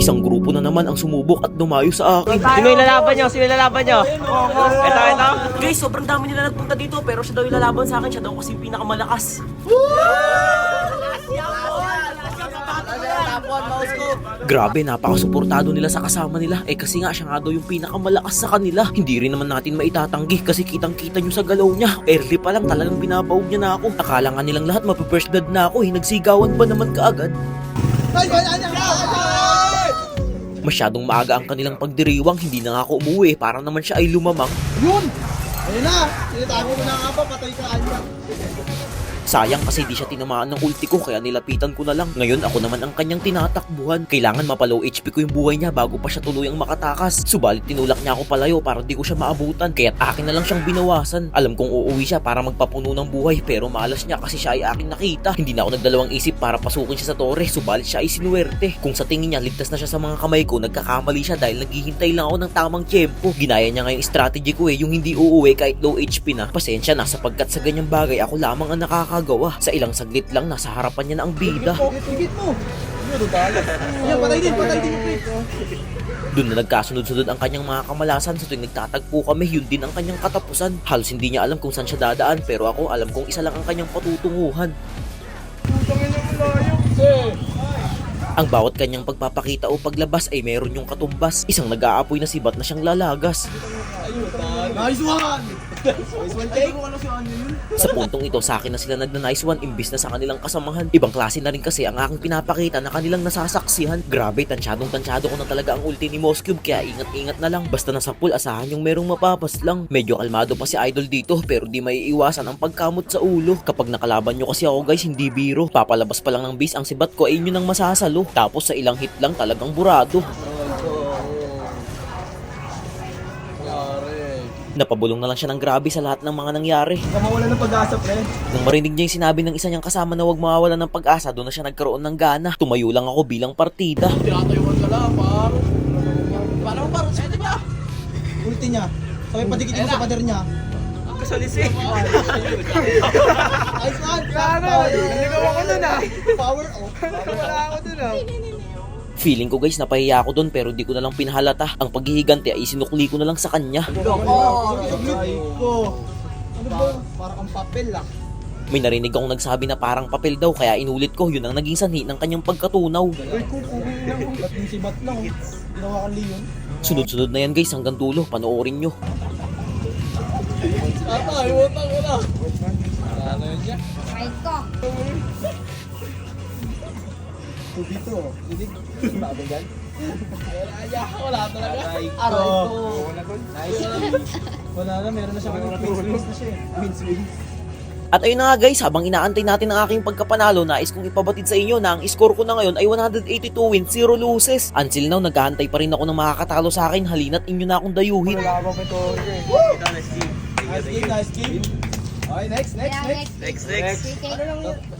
Isang grupo na naman ang sumubok at dumayo sa akin. Sino yung lalaban nyo? Sino yung lalaban nyo? Ito, ito. Guys, sobrang dami nila nagpunta dito pero siya daw yung lalaban sa akin. Siya daw kasi yung pinakamalakas. Grabe, napakasuportado nila sa kasama nila. Eh kasi nga siya nga daw yung pinakamalakas sa kanila. Hindi rin naman natin maitatanggi kasi kitang kita nyo sa galaw niya. Early pa lang talagang binabaog niya na ako. Akala nga nilang lahat mape-first blood na ako eh. Nagsigawan ba naman kaagad? Masyadong maaga ang kanilang pagdiriwang, hindi na ako umuwi para naman siya ay lumamang. Yun! Ayun na! Tinatago mo na nga ba? Patay ka anya. Sayang kasi di siya tinamaan ng ulti ko kaya nilapitan ko na lang. Ngayon ako naman ang kanyang tinatakbuhan. Kailangan mapalow HP ko yung buhay niya bago pa siya tuluyang makatakas. Subalit tinulak niya ako palayo para di ko siya maabutan. Kaya't akin na lang siyang binawasan. Alam kong uuwi siya para magpapuno ng buhay pero malas niya kasi siya ay akin nakita. Hindi na ako nagdalawang isip para pasukin siya sa torre. Subalit siya ay sinuwerte. Kung sa tingin niya ligtas na siya sa mga kamay ko, nagkakamali siya dahil naghihintay lang ako ng tamang tiyempo. Ginaya niya nga yung strategy ko eh, yung hindi uuwi kahit low HP na. Pasensya na sapagkat sa ganyang bagay ako lamang ang nakakagawa. Sa ilang saglit lang, nasa harapan niya na ang bida. Higit mo! Yan, patay din, patay din. Doon na nagkasunod-sunod ang kanyang mga kamalasan sa tuwing nagtatagpo kami, yun din ang kanyang katapusan. Halos hindi niya alam kung saan siya dadaan pero ako alam kong isa lang ang kanyang patutunguhan. Ang bawat kanyang pagpapakita o paglabas ay meron yung katumbas. Isang nag-aapoy na sibat na siyang lalagas. Nice one! Nice one, take! Ano si yun? Sa puntong ito, sa akin na sila nagna-nice one imbis na sa kanilang kasamahan. Ibang klase na rin kasi ang aking pinapakita na kanilang nasasaksihan. Grabe, tansyadong tansyado ko na talaga ang ulti ni Moscube kaya ingat-ingat na lang. Basta nasa pool, asahan yung merong mapapas lang. Medyo kalmado pa si Idol dito pero di may iwasan ang pagkamot sa ulo. Kapag nakalaban nyo kasi ako guys, hindi biro. Papalabas pa lang ng base ang sibat ko ay inyo nang masasalo. Tapos sa ilang hit lang talagang burado. Napabulong na lang siya ng grabe sa lahat ng mga nangyari. Baka mawala ng pag-asa, pre. Nang marinig niya yung sinabi ng isa niyang kasama na huwag mawawala ng pag-asa, doon na siya nagkaroon ng gana. Tumayo lang ako bilang partida. Tinatayuan ka lang, paro. Paano mo paro? Di ba? Ulti niya. Sabay padikit mo sa pader niya. Kasalisi. Nice one! Ano? Naligaw ako dun ah. Power off. Wala ako dun ah. Feeling ko guys, napahiya ako doon pero di ko na lang pinahalata. Ang paghihiganti ay sinukli ko na lang sa kanya. Oh. Ano ba? Para kang papel ah. May narinig akong nagsabi na parang papel daw kaya inulit ko. Yun ang naging sanhi ng kanyang pagkatunaw. Ay, kukuhin lang. Ba't yung sibat lang? Ginawa leon. Sunod-sunod na yan guys hanggang dulo. Panoorin nyo. Tata, iwata ko na. Ano yun niya? Right ko. Dito. Hindi. Bago dyan. Wala, wala talaga. Aray ko. Nice. Wala na, meron na siya. Wins, wins na siya eh. Wins, wins. At ayun na nga guys, habang inaantay natin ang aking pagkapanalo, nais kong ipabatid sa inyo na ang score ko na ngayon ay 182 wins, 0 losses. Until now, naghahantay pa rin ako ng makakatalo sa akin. Halina't inyo na akong dayuhin. Wala pa ito. Nice game, nice game. Okay, next, next, Yeah, next. next. Next, next.